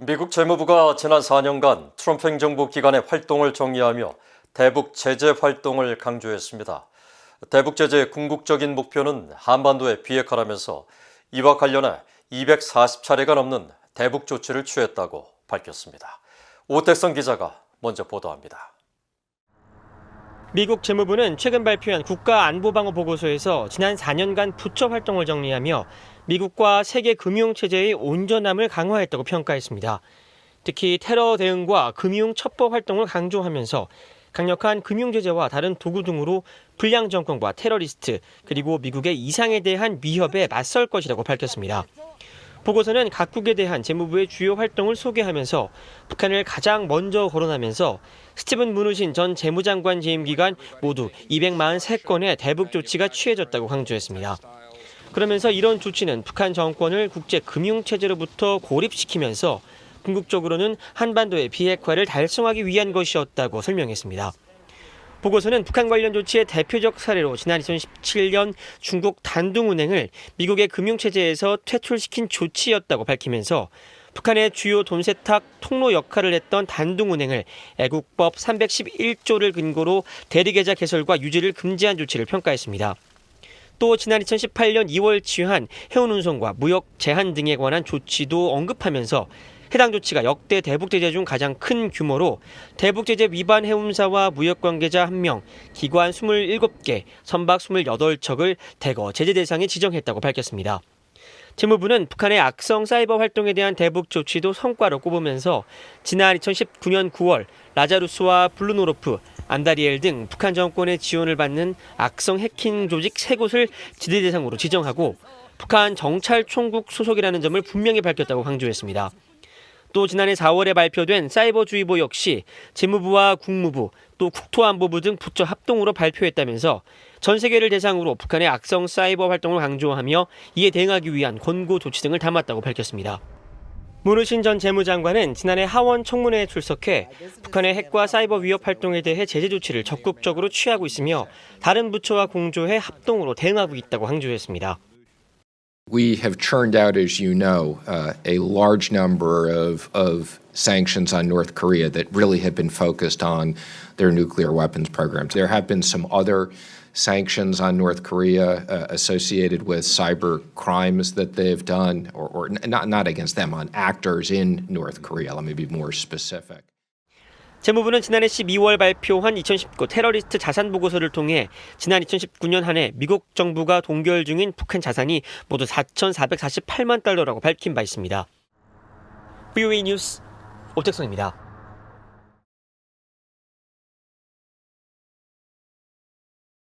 미국 재무부가 지난 4년간 트럼프 행정부 기간의 활동을 정리하며 대북 제재 활동을 강조했습니다. 대북 제재의 궁극적인 목표는 한반도에 비핵화라면서 이와 관련해 240차례가 넘는 대북 조치를 취했다고 밝혔습니다. 오택성 기자가 먼저 보도합니다. 미국 재무부는 최근 발표한 국가안보방어 보고서에서 지난 4년간 부처 활동을 정리하며 미국과 세계 금융 체제의 온전함을 강화했다고 평가했습니다. 특히 테러 대응과 금융 첩보 활동을 강조하면서 강력한 금융 제재와 다른 도구 등으로 불량 정권과 테러리스트 그리고 미국의 이상에 대한 위협에 맞설 것이라고 밝혔습니다. 보고서는 각국에 대한 재무부의 주요 활동을 소개하면서 북한을 가장 먼저 거론하면서 스티븐 무누신 전 재무장관 재임 기간 모두 243건의 대북 조치가 취해졌다고 강조했습니다. 그러면서 이런 조치는 북한 정권을 국제 금융 체제로부터 고립시키면서 궁극적으로는 한반도의 비핵화를 달성하기 위한 것이었다고 설명했습니다. 보고서는 북한 관련 조치의 대표적 사례로 지난 2017년 중국 단둥은행을 미국의 금융체제에서 퇴출시킨 조치였다고 밝히면서 북한의 주요 돈 세탁 통로 역할을 했던 단둥은행을 애국법 311조를 근거로 대리계좌 개설과 유지를 금지한 조치를 평가했습니다. 또 지난 2018년 2월 취한 해운운송과 무역 제한 등에 관한 조치도 언급하면서 해당 조치가 역대 대북 제재 중 가장 큰 규모로 대북 제재 위반 해운사와 무역 관계자 1명, 기관 27개, 선박 28척을 대거 제재 대상에 지정했다고 밝혔습니다. 재무부는 북한의 악성 사이버 활동에 대한 대북 조치도 성과로 꼽으면서 지난 2019년 9월 라자루스와 블루노로프, 안다리엘 등 북한 정권의 지원을 받는 악성 해킹 조직 3곳을 지대 대상으로 지정하고 북한 정찰총국 소속이라는 점을 분명히 밝혔다고 강조했습니다. 또 지난해 4월에 발표된 사이버주의보 역시 재무부와 국무부 또 국토안보부 등 부처 합동으로 발표했다면서 전 세계를 대상으로 북한의 악성 사이버 활동을 강조하며 이에 대응하기 위한 권고 조치 등을 담았다고 밝혔습니다. 문우신 전 재무장관은 지난해 하원 청문회에 출석해 북한의 핵과 사이버 위협 활동에 대해 제재 조치를 적극적으로 취하고 있으며 다른 부처와 공조해 합동으로 대응하고 있다고 강조했습니다. We have churned out, as you know, uh, a large number of, of sanctions on North Korea that really have been focused on their nuclear weapons programs. There have been some other sanctions on North Korea uh, associated with cyber crimes that they've done, or, or not, not against them, on actors in North Korea. Let me be more specific. 재무부는 지난해 12월 발표한 2019 테러리스트 자산 보고서를 통해 지난 2019년 한 해 미국 정부가 동결 중인 북한 자산이 모두 4,448만 달러라고 밝힌 바 있습니다. VOA 뉴스 오택성입니다.